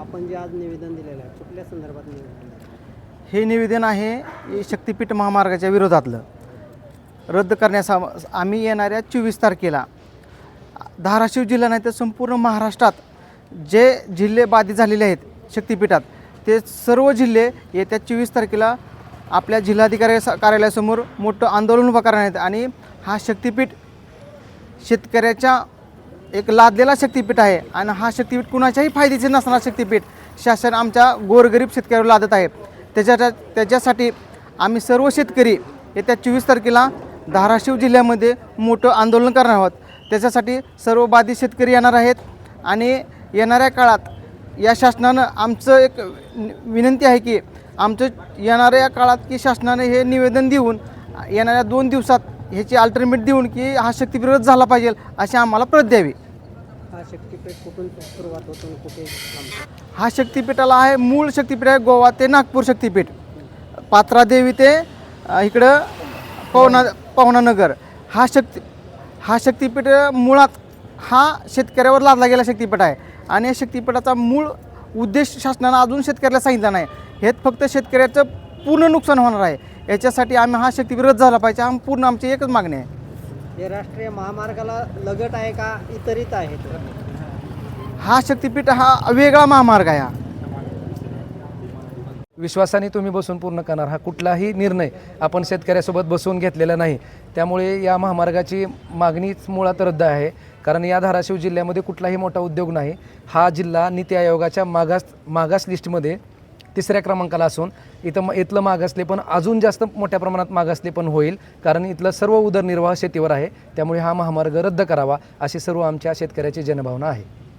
आपण जे आज निवेदन दिलेलं आहे कुठल्या संदर्भात निवेदन हे निवेदन आहे हे शक्तिपीठ महामार्गाच्या विरोधातलं. रद्द करण्यास आम्ही येणाऱ्या चोवीस तारखेला धाराशिव जिल्हा नाही तर संपूर्ण महाराष्ट्रात जे जिल्हे बाधित झालेले आहेत शक्तिपीठात ते सर्व जिल्हे येत्या चोवीस तारखेला आपल्या जिल्हाधिकारी स- कार्यालयासमोर मोठं आंदोलन उभं करणार आहेत आणि हा शक्तिपीठ शेतकऱ्याच्या एक लादलेला शक्तिपीठ आहे आणि हा शक्तिपीठ कुणाच्याही फायद्याचे नसणारा शक्तिपीठ शासन आमच्या गोरगरीब शेतकऱ्यावर लादत आहे. त्याच्या त्याच्यासाठी आम्ही सर्व शेतकरी येत्या चोवीस तारखेला धाराशिव जिल्ह्यामध्ये मोठं आंदोलन करणार आहोत. त्याच्यासाठी सर्व बाधित शेतकरी येणार आहेत आणि येणाऱ्या काळात या शासनानं आमचं एक विनंती आहे की आमचं येणाऱ्या काळात की शासनाने हे निवेदन देऊन येणाऱ्या दोन दिवसात ह्याची अल्टरमेट देऊन की हा शक्तीविरोध झाला पाहिजे अशी आम्हाला प्रत द्यावी. हा शक्तीपीठ कुठून सुरुवात होतो कुठे थांबतो? हा शक्तिपीठाला आहे मूळ शक्तिपीठ आहे गोवा ते नागपूर शक्तिपीठ. पात्रादेवी ते इकडं पवना पवनानगर हा शक्ती हा शक्तिपीठ मुळात हा शेतकऱ्यावर लादला गेला शक्तिपीठ आहे. आणि या शक्तिपीठाचा मूळ उद्देश शासनानं अजून शेतकऱ्याला सांगितला नाही. हे फक्त शेतकऱ्याचं पूर्ण नुकसान होणार आहे. याच्यासाठी आम्ही हा शक्ती विरोध झाला पाहिजे. आम पूर्ण आमची एकच मागणी आहे. हे राष्ट्रीय महामार्गाला लगट आहे का इतरित आहेत? हा शक्तिपीठ हा वेगळा महामार्ग आहे हा. विश्वासाने तुम्ही बसून पूर्ण करणार. हा कुठलाही निर्णय आपण शेतकऱ्यासोबत बसून घेतलेला नाही. त्यामुळे या महामार्गाची मागणीच मुळात रद्द आहे. कारण या धाराशिव जिल्ह्यामध्ये कुठलाही मोठा उद्योग नाही. हा जिल्हा नीती आयोगाच्या मागास मागास लिस्टमध्ये तिसऱ्या क्रमांकाला असून इथं म इथलं मागासले पण अजून जास्त मोठ्या प्रमाणात मागासले पण होईल कारण इथलं सर्व उदरनिर्वाह शेतीवर आहे त्यामुळे हा महामार्ग रद्द करावा अशी सर्व आमच्या शेतकऱ्याची जनभावना आहे.